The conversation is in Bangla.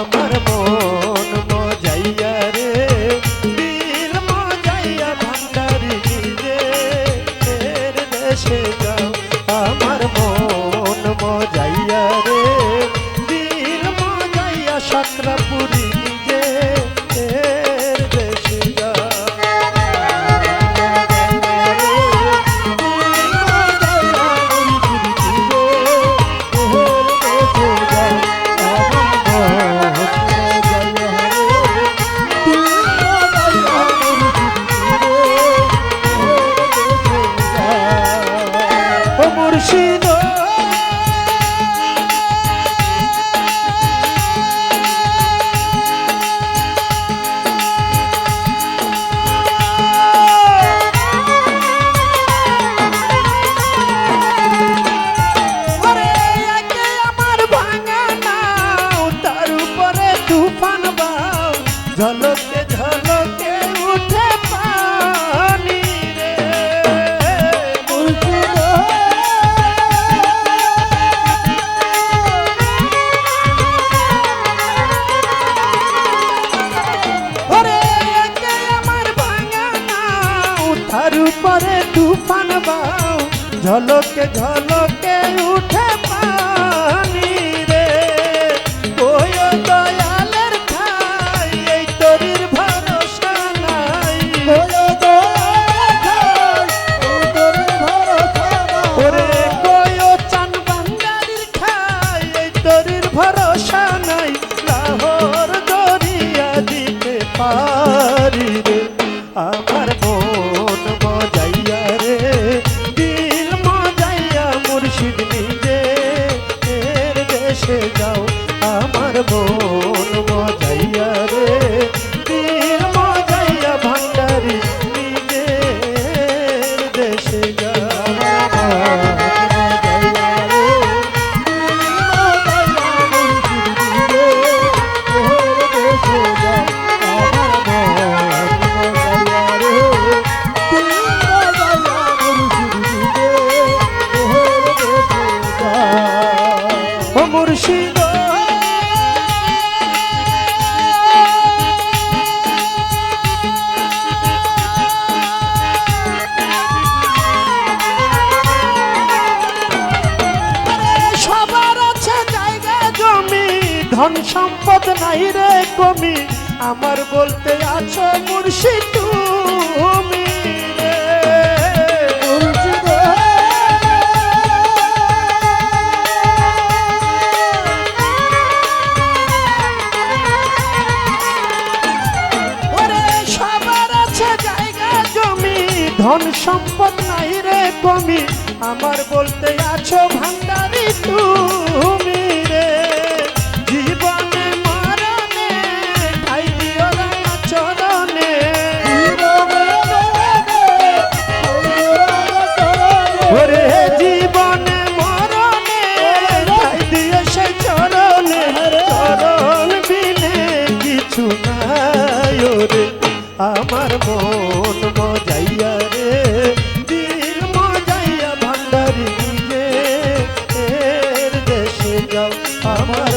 আমার মন মজাইয়া রে, দিল মজাইয়া ভান্ডারি নিজে। এর দেশে যাও, আমার মন মজাইয়া রে, দিল ঝলকে ঝলকে উঠে পানি রে। ওই দয়ালের খাই এই তরির ভরসা নাই। ওরে কয়ো চান বাঙ্গালির খাই এই তরির ভরসা নাই। লাহোর দরিয়া দিতে পারি দেশে যাও আমার মন মুর্শিদ ধন সম্পদ নাই রে কমি। আমার বলতে আছো মুর্শিদ আছো ভান্ডারে তুমি? আমার